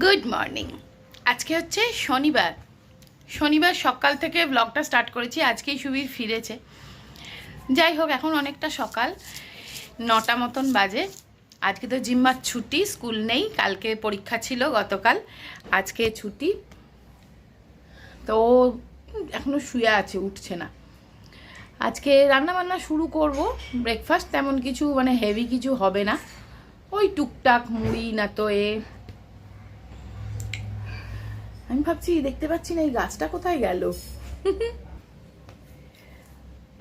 Good morning আজকে হচ্ছে শনিবার। শনিবার সকাল থেকে ব্লগটা স্টার্ট করেছি, আজকেই সুবীর ফিরেছে। যাই হোক, এখন অনেকটা সকাল, নটা মতন বাজে। আজকে তো জিম্মার ছুটি, স্কুল নেই, কালকে পরীক্ষা ছিল গতকাল, আজকে ছুটি। তো ও এখনও শুয়ে আছে, উঠছে না। আজকে রান্না বান্না শুরু করব ব্রেকফাস্ট তেমন কিছু মানে হেভি কিছু হবে না। ওই টুকটাক মুড়ি না তো এ আমি ভাবছি দেখতে পাচ্ছি না এই গাছটা কোথায় গেল।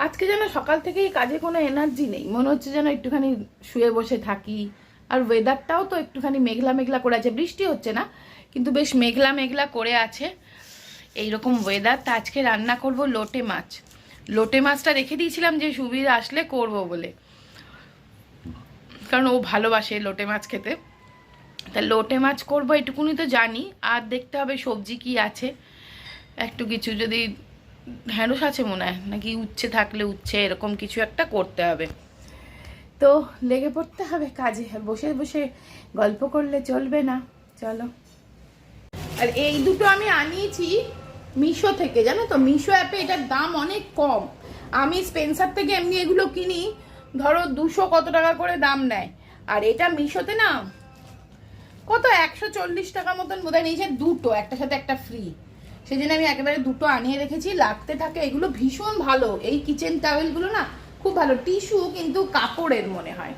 আজকে যেন সকাল থেকেই কাজে কোনো এনার্জি নেই। মনে হচ্ছে যেন একটুখানি শুয়ে বসে থাকি। আর ওয়েদারটাও তো একটুখানি মেঘলা মেঘলা করে আছে। বৃষ্টি হচ্ছে না, কিন্তু বেশ মেঘলা মেঘলা করে আছে। এইরকম ওয়েদার তা আজকে রান্না করব লোটে মাছ। লোটে মাছটা রেখে দিয়েছিলাম যে সুবির আসলে করব বলে। কারণ ও ভালোবাসে লোটে মাছ খেতে। তা লোটে মাছ করব এটুকুনি তো জানি। আর দেখতে হবে সবজি কি আছে। একটু কিছু যদি ঢ্যাঁড়স আছে মনে হয় নাকি উচ্ছে থাকলে উচ্ছে এরকম কিছু একটা করতে হবে। তো লেগে পড়তে হবে কাজে বসে বসে গল্প করলে চলবে না। চলো। আর এই দুটো আমি আনিয়েছি মিশো থেকে জানো তো? মিশো অ্যাপে এটার দাম অনেক কম। আমি স্পেন্সার থেকে এমনি এগুলো কিনি ধরো দুশো কত টাকা করে দাম নেয়। আর এটা মিশোতে না কত? একশো চল্লিশ টাকা মতন বোধহয় নিয়েছে দুটো একটা সাথে একটা ফ্রি সেই জন্য আমি একেবারে দুটো আনিয়ে রেখেছি, লাগতে থাকে, এগুলো ভীষণ ভালো। এই কিচেন টাওয়েলগুলো না খুব ভালো টিস্যু কিন্তু কাপড়ের মনে হয়।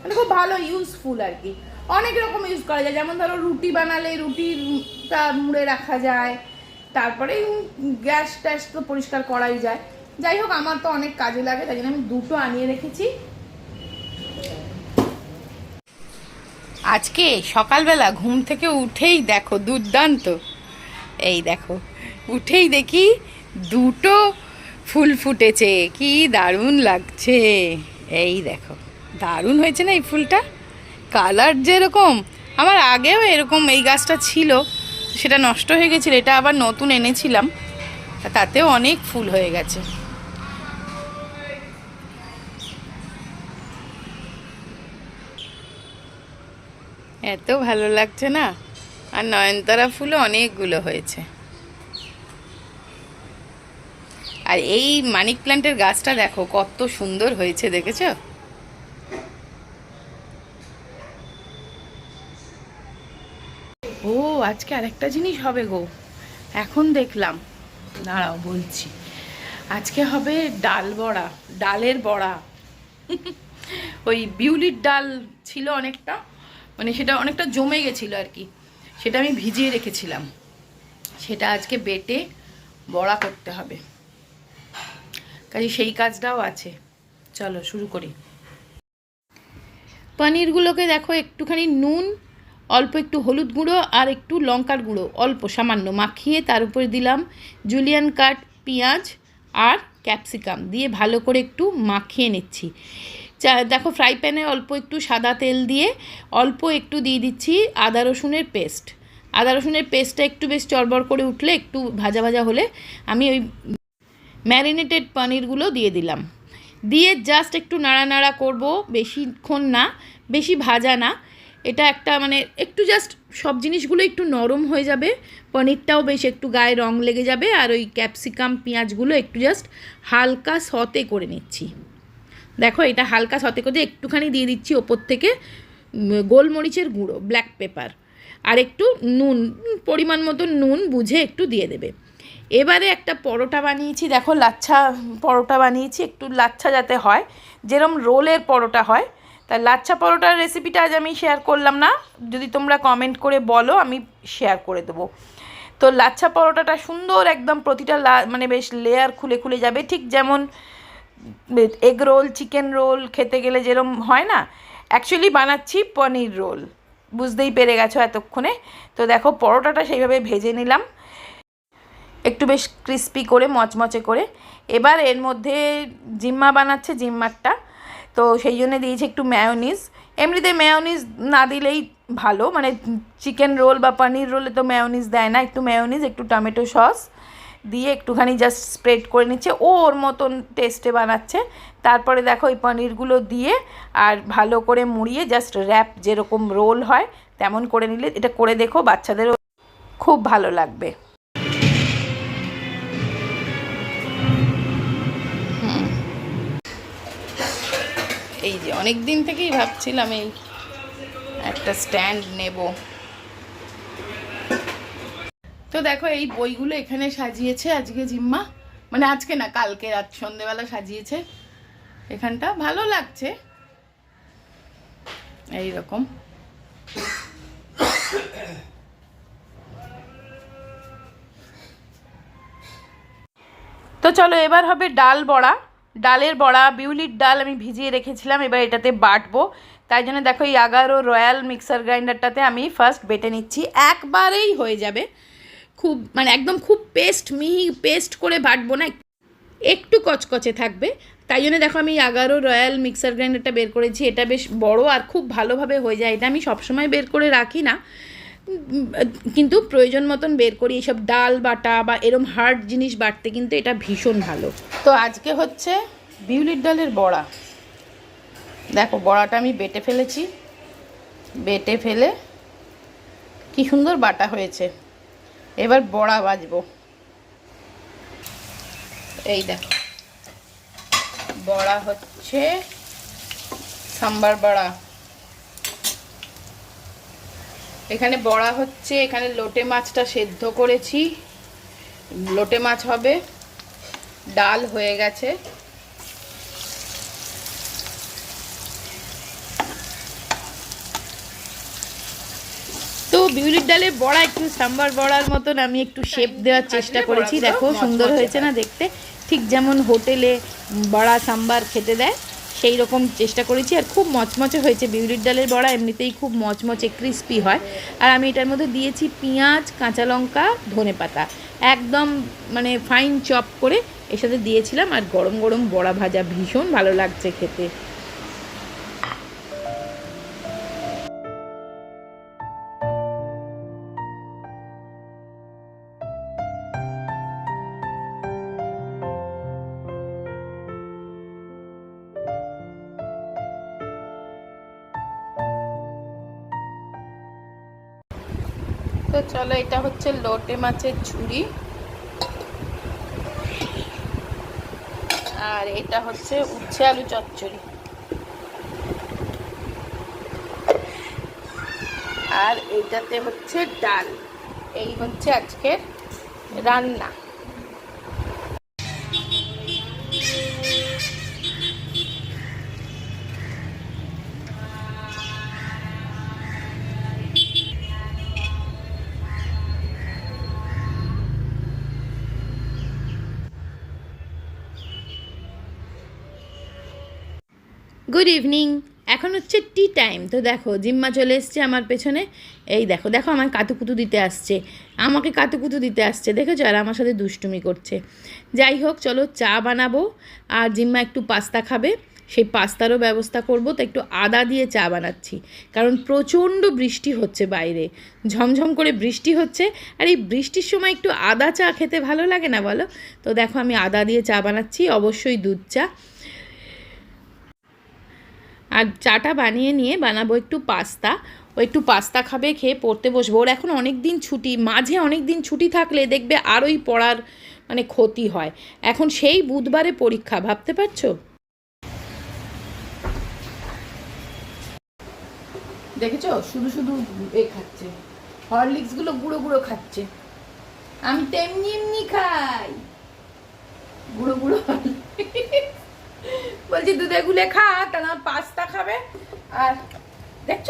মানে খুব ভালো ইউজফুল আর কি। অনেক রকম ইউজ করা যায়, যেমন ধরো রুটি বানালে রুটিটা মুড়ে রাখা যায়, তারপরে গ্যাস ট্যাস তো পরিষ্কার করাই যায়। যাই হোক, আমার তো অনেক কাজে লাগে, তাই জন্য আমি দুটো আনিয়ে রেখেছি। আজকে সকালবেলা ঘুম থেকে উঠেই দেখো দুর্দান্ত। এই দেখো, উঠেই দেখি দুটো ফুল ফুটেছে, কি দারুণ লাগছে। এই দেখো, দারুণ হয়েছে না এই ফুলটা? কালার যেরকম, আমার আগেও এরকম এই গাছটা ছিল, সেটা নষ্ট হয়ে গেছিল, এটা আবার নতুন এনেছিলাম, তাতেও অনেক ফুল হয়ে গেছে। এত ভালো লাগছে না? আর নয়নতারা ফুলও অনেকগুলো হয়েছে। আর এই মানিক প্ল্যান্টের গাছটা দেখো, কত সুন্দর হয়েছে, দেখেছ? ও, আজকে আরেকটা জিনিস হবে গো। এখন দেখলাম। দাঁড়াও, বলছি। আজকে হবে ডাল বড়া, ডালের বড়া। ওই বিউলির ডাল ছিল অনেকটা। মানে সেটা অনেকটা জমে গেছিল আর কি। সেটা আমি ভিজিয়ে রেখেছিলাম। সেটা আজকে বেটে বড়া করতে হবে। কাজে সেই কাজটাও আছে। চলো, শুরু করি। পনিরগুলোকে দেখো, একটুখানি নুন, অল্প একটু হলুদ গুঁড়ো আর একটু লঙ্কার গুঁড়ো, অল্প, সামান্য মাখিয়ে তার উপরে দিলাম জুলিয়ান কাট পেঁয়াজ আর ক্যাপসিকাম দিয়ে ভালো করে একটু মাখিয়ে নিচ্ছি। দেখো ফ্রাই প্যানে অল্প একটু সাদা তেল দিয়ে অল্প একটু দিয়ে দিচ্ছি আদা রসুনের পেস্ট আদা রসুনের পেস্টটা একটু বেশ চড়বড় করে উঠলে একটু ভাজা ভাজা হলে আমি ওই ম্যারিনেটেড পনিরগুলো দিয়ে দিলাম। দিয়ে জাস্ট একটু নাড়া নাড়া করব, বেশিক্ষণ না, বেশি ভাজা না। এটা একটা মানে একটু জাস্ট সব জিনিসগুলো একটু নরম হয়ে যাবে, পনিরটাও বেশ একটু গায়ে রং লেগে যাবে, আর ওই ক্যাপসিকাম পেঁয়াজগুলো একটু জাস্ট হালকা সতে করে নিচ্ছি। দেখো, এটা হালকা সতে করে একটুখানি দিয়ে দিচ্ছি ওপর থেকে গোলমরিচের গুঁড়ো ব্ল্যাক পেপার আর একটু নুন, পরিমাণ মতো নুন বুঝে একটু দিয়ে দেবে। এবারে একটা পরোটা বানিয়েছি, দেখো, লাচ্ছা পরোটা বানিয়েছি, একটু লাচ্ছা যাতে হয়, যেরম রোলের পরোটা হয়। তা লাচ্ছা পরোটার রেসিপিটা আজ আমি শেয়ার করলাম না, যদি তোমরা কমেন্ট করে বলো, আমি শেয়ার করে দেবো। তো লাচ্ছা পরোটাটা সুন্দর একদম প্রতিটা লা মানে বেশ লেয়ার খুলে খুলে যাবে, ঠিক যেমন এগ রোল চিকেন রোল খেতে গেলে যেরম হয় না অ্যাকচুয়ালি বানাচ্ছি পনির রোল বুঝতেই পেরে গেছো এতক্ষণে? তো দেখো, পরোটাটা সেইভাবে ভেজে নিলাম। একটু বেশ ক্রিস্পি করে, মচমচে করে। এবার এর মধ্যে জিম্মা বানাচ্ছে জিম্মারটা। তো সেই জন্য দিয়েছি একটু ম্যায়োনিজ এমনিতে ম্যায়োনিজ না দিলেই ভালো মানে চিকেন রোল বা পনির রোলে তো ম্যায়োনিজ দেয় না। একটু ম্যায়োনিজ একটু টমেটো সস দিয়ে একটুখানি জাস্ট স্প্রেড করে নিচ্ছে। ও ওর মতন টেস্টে বানাচ্ছে। তারপরে দেখো এই পনিরগুলো দিয়ে আর ভালো করে মুড়িয়ে জাস্ট র্যাপ যেরকম রোল হয়, তেমন করে নিলে এটা করে দেখো, বাচ্চাদেরও খুব ভালো লাগবে। এই যে অনেক দিন থেকেই ভাবছিলাম এই একটা স্ট্যান্ড নেব। তো দেখো, এই বইগুলো এখানে সাজিয়েছে আজকে জিম্মা। মানে আজকে না, কালকে রাত সন্ধেবেলা সাজিয়েছে। এখানটা ভালো লাগছে। এই রকম তো চলো, এবার হবে ডাল বড়া। ডালের বড়া, বিউলির ডাল আমি ভিজিয়ে রেখেছিলাম, এবার এটাতে বাটবো। তাই জন্য দেখো, এই এগারো রয়্যাল মিক্সার গ্রাইন্ডারটাতে আমি ফার্স্ট বেটে নিচ্ছি। একবারেই হয়ে যাবে। খুব মানে একদম খুব পেস্ট মিহি পেস্ট করে বাটবো না, একটু কচকচে থাকবে। তাই জন্য দেখো আমি এগারো রয়্যাল মিক্সার গ্রাইন্ডারটা বের করেছি, এটা বেশ বড় আর খুব ভালোভাবে হয়ে যায়, এটা আমি সবসময় বের করে রাখি না। কিন্তু প্রয়োজন মতন বের করি, এইসব ডাল বাটা বা এরম হার্ড জিনিস বাটতে কিন্তু এটা ভীষণ ভালো। তো আজকে হচ্ছে বিউলির ডালের বড়া। দেখো বড়াটা আমি বেটে ফেলেছি, বেটে ফেলে কি সুন্দর বাটা হয়েছে। এবার বড়া বাজবো। এই দেখো। বড়া হচ্ছে সাম্বার বড়া। এখানে বড়া হচ্ছে, এখানে লোটে মাছটা সেদ্ধ করেছি। লোটে মাছ হবে, ডাল হয়ে গেছে। বিউলির ডালের বড়া একটু সাম্বার বড়ার মতন আমি একটু শেপ দেওয়ার চেষ্টা করেছি। দেখো সুন্দর হয়েছে না দেখতে। ঠিক যেমন হোটেলে বড়া সাম্বার খেতে দেয় সেই রকম চেষ্টা করেছি। আর খুব মচমচে হয়েছে বিউলির ডালের বড়া এমনিতেই খুব মচমচে ক্রিস্পি হয়। আর আমি এটার মধ্যে দিয়েছি পেঁয়াজ কাঁচা লঙ্কা ধনে পাতা। একদম মানে ফাইন চপ করে এর সাথে দিয়েছিলাম। আর গরম গরম বড়া ভাজা ভীষণ ভালো লাগছে খেতে। তো চলো, এটা হচ্ছে লোটে মাছের ঝুড়ি। আর এটা হচ্ছে উচ্ছে আলু চচ্চড়ি। আর এইটাতে হচ্ছে ডাল। এই হচ্ছে আজকের রান্না। গুড ইভিনিং এখন হচ্ছে টি টাইম তো দেখো, জিম্মা চলে এসছে আমার পেছনে। এই দেখো দেখো আমার কাতুকুতু দিতে আসছে। আমাকে কাতুকুতু দিতে আসছে, দেখেছ? আর আমার সাথে দুষ্টুমি করছে। যাই হোক, চলো চা বানাবো। আর জিম্মা একটু পাস্তা খাবে। সেই পাস্তারও ব্যবস্থা করব। তো একটু আদা দিয়ে চা বানাচ্ছি। কারণ প্রচণ্ড বৃষ্টি হচ্ছে বাইরে। ঝমঝম করে বৃষ্টি হচ্ছে। আর এই বৃষ্টির সময় একটু আদা চা খেতে ভালো লাগে না বলো? তো দেখো, আমি আদা দিয়ে চা বানাচ্ছি। অবশ্যই দুধ চা। আর চাটা বানিয়ে নিয়ে বানাবো একটু পাস্তা। ও একটু পাস্তা খাবে, খেয়ে পড়তে বসবো। ওর এখন অনেক দিন ছুটি, মাঝে অনেক দিন ছুটি থাকলে দেখবে আরোই পড়ার মানে ক্ষতি হয়। এখন সেই বুধবারে পরীক্ষা, ভাবতে পারছ? দেখেছ? শুধু শুধু এ খাচ্ছে। হরলিক্সগুলো গুঁড়ো গুঁড়ো খাচ্ছে। আমি তো এমনি খাই। গুঁড়ো গুঁড়ো। বলছি দুধে গুলে খা তা না পাস্তা খাবে। আর দেখছ?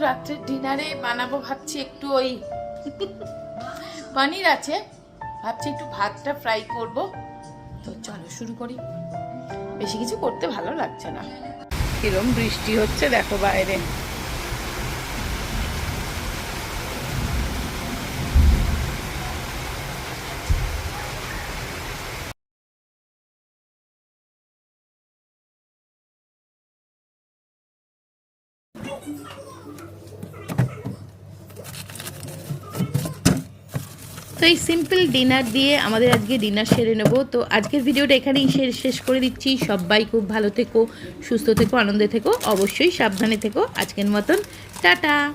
রাত্রের ডিনারে বানাবো ভাবছি একটু ওই পানির আছে। ভাবছি একটু ভাতটা ফ্রাই করব। তো চলো শুরু করি। বেশি কিছু করতে ভালো লাগছে না। কিরম বৃষ্টি হচ্ছে দেখো বাইরে। তো এই সিম্পল ডিনার দিয়ে আমাদের আজকে ডিনার সেরে নেব। তো আজকের ভিডিওটা এখানেই শেষ- করে দিচ্ছি। সবাই খুব ভালো থেকো, সুস্থ থেকো, আনন্দে থেকো, অবশ্যই সাবধানে থেকো। আজকের মতন, টাটা!